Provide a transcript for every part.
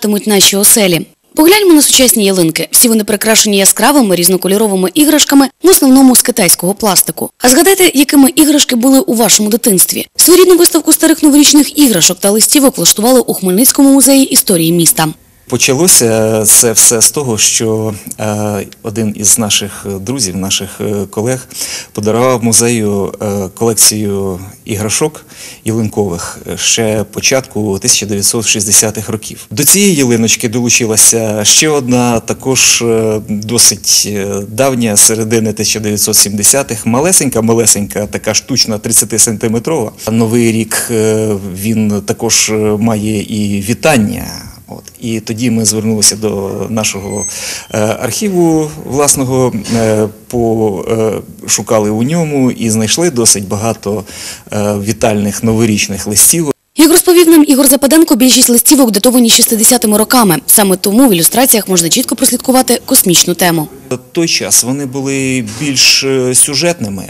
прикрашатимуть наші оселі. Погляньмо на сучасні ялинки. Всі вони прикрашені яскравими різнокольоровими іграшками, в основному з китайського пластику. А згадайте, якими іграшки були у вашому дитинстві. Своєрідну виставку старих новорічних іграшок та листівок влаштували у Хмельницькому музеї історії міста. Почалося це все з того, що е, один із наших друзів, наших е, колег, подарував музею е, колекцію іграшок ялинкових ще початку 1960-х років. До цієї ялиночки долучилася ще одна, також досить давня, середини 1970-х, малесенька, малесенька, така штучна 30-сантиметрова. Новий рік він також має і вітання. От. І тоді ми звернулися до нашого е, архіву власного, е, е, шукали у ньому і знайшли досить багато вітальних новорічних листів. Нам Ігор Западенко, більшість листівок датовані 60-ми роками. Саме тому в ілюстраціях можна чітко прослідкувати космічну тему. Той час вони були більш е, сюжетними.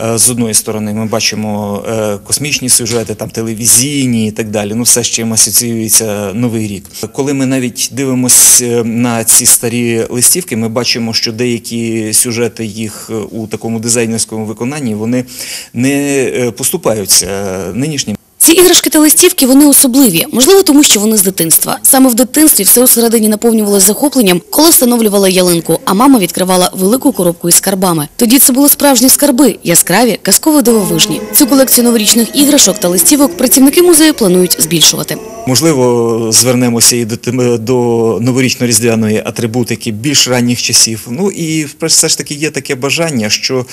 Е, З одної сторони, ми бачимо е, космічні сюжети, там телевізійні і так далі. Ну, все з чим асоціюється новий рік. Коли ми навіть дивимося на ці старі листівки, ми бачимо, що деякі сюжети їх у такому дизайнерському виконанні вони не поступаються нинішнім. Ці іграшки та листівки вони особливі, можливо, тому що вони з дитинства. Саме в дитинстві все усередині наповнювалося захопленням, коли встановлювала ялинку, а мама відкривала велику коробку із скарбами. Тоді це були справжні скарби, яскраві, казково дивовижні. Цю колекцію новорічних іграшок та листівок працівники музею планують збільшувати. Можливо, звернемося і до, тем- до новорічно-різдвяної атрибутики більш ранніх часів. Ну і все ж таки є таке бажання, що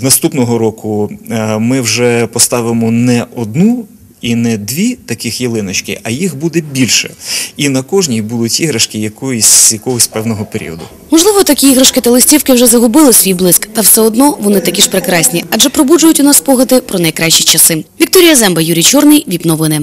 наступного року е, ми вже поставимо не одну. І не дві таких ялиночки, а їх буде більше. І на кожній будуть іграшки якоїсь, якогось певного періоду. Можливо, такі іграшки та листівки вже загубили свій блиск, та все одно вони такі ж прекрасні, адже пробуджують у нас спогади про найкращі часи. Вікторія Земба, Юрій Чорний, ВІП Новини.